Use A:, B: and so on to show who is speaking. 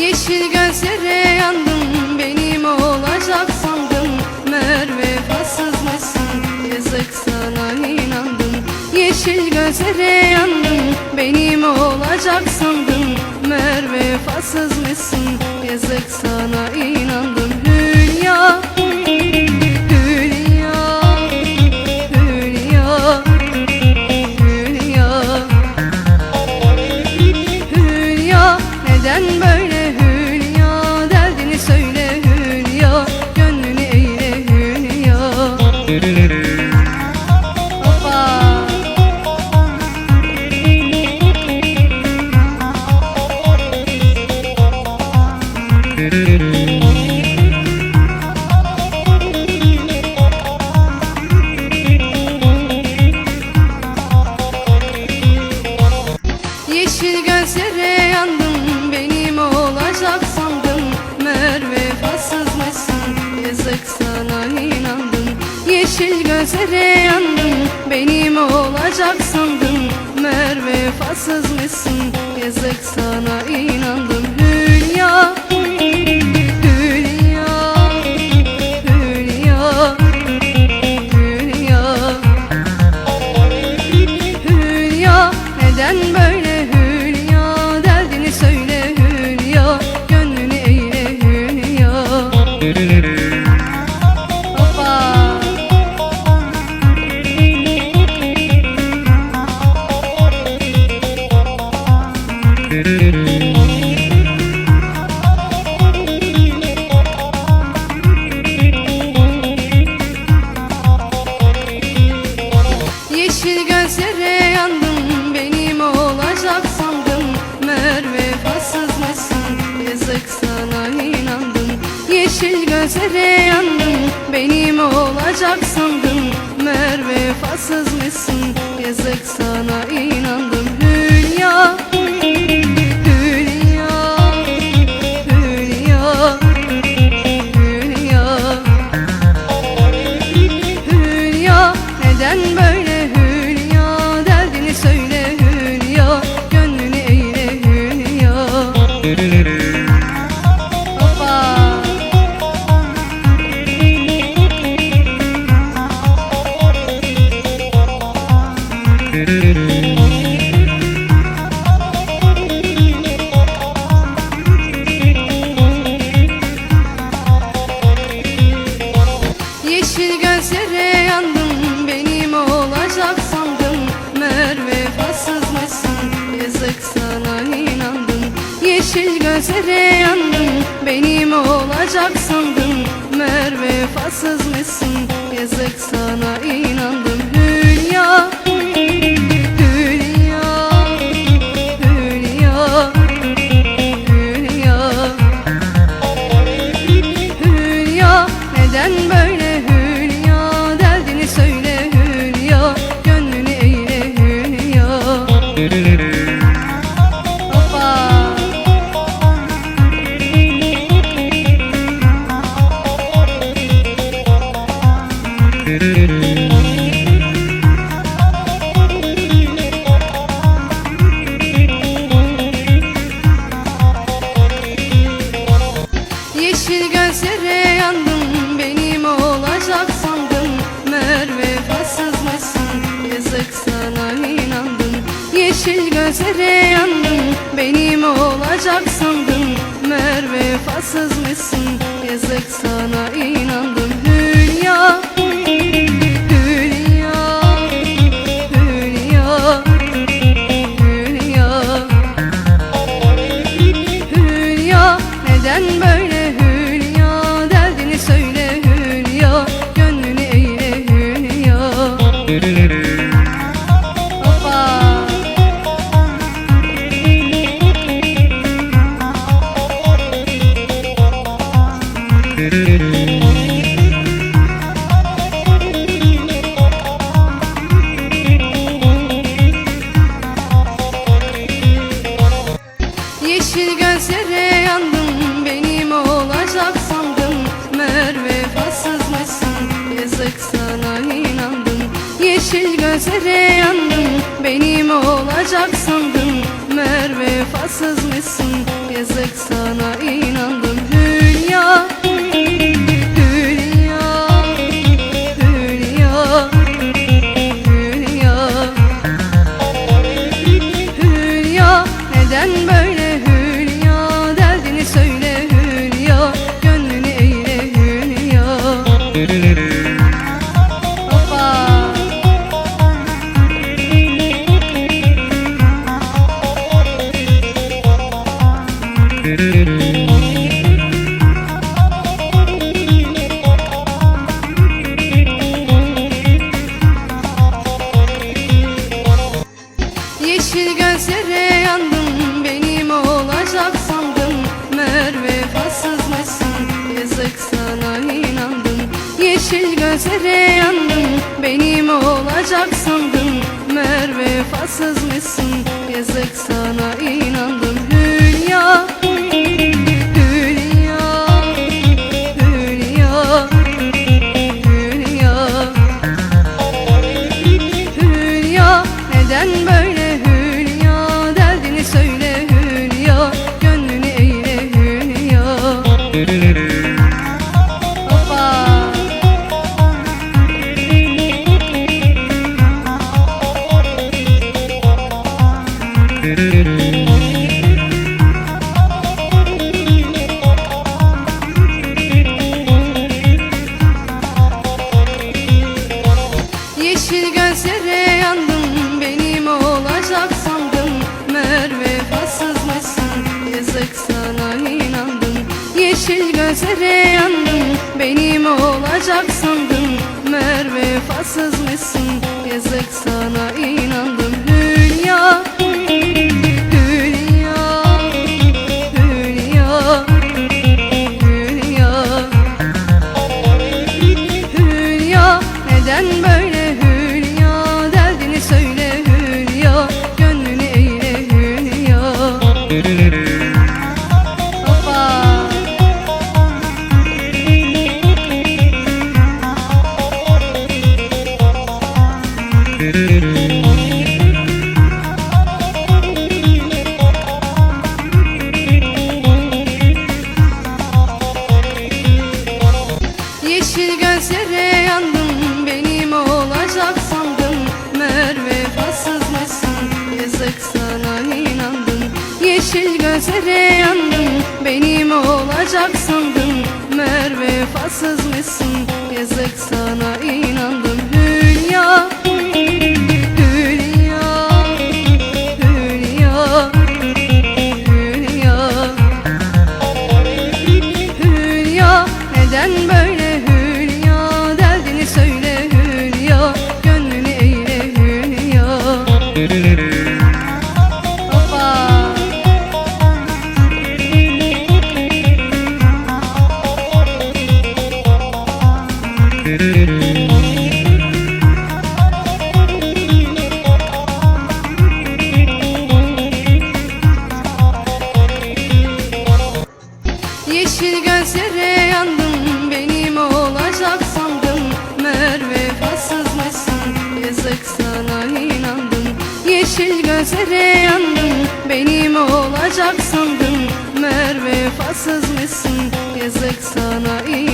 A: Yeşil gözlere yandım benim olacak sandım. Meğer vefasız mısın yazık sana inandım. Yeşil gözlere yandım benim olacak sandım. Meğer vefasız mısın yazık sana gözlere yandım benim olacak sandım Meğer vefasız mısın? Yazık sana inandım. Hülya gözlere yandım. Benim olacak sandım. Meğer vefasız mısın? Yazık sana inandım. Hülya gözlere yandım benim olacak sandım Meğer vefasız mısın? Yazık sana inandım gözlere yandım benim olacak sandım Meğer vefasız mısın? Yazık sana Yeşil gözlere yandım. Benim olacak sandım. Meğer vefasız mısın yazık sana inandım. Yeşil gözlere yandım. Benim olacak sandım. Meğer vefasız mısın yazık sana Mer vefasız mısın? Yazık sana inandım. Hülya Hülya Hülya Hülya. Hülya neden böyle Yeşil gözlere yandım benim olacak sandım. Mer vefasız mısın? Yazık sana Yeşil gözlere yandım benim olacak sandım. Mer vefasız mısın? Yazık sana inandım gözlere yandım benim olacak sandım Mer vefasız mısın? Yazık sana inandım Yeşil gözlere yandım benim olacak sandım. Mer vefasız mısın? Yazık sana inandım. Yeşil gözlere yandım benim olacak sandım. Mer vefasız mısın? Yazık sana inandım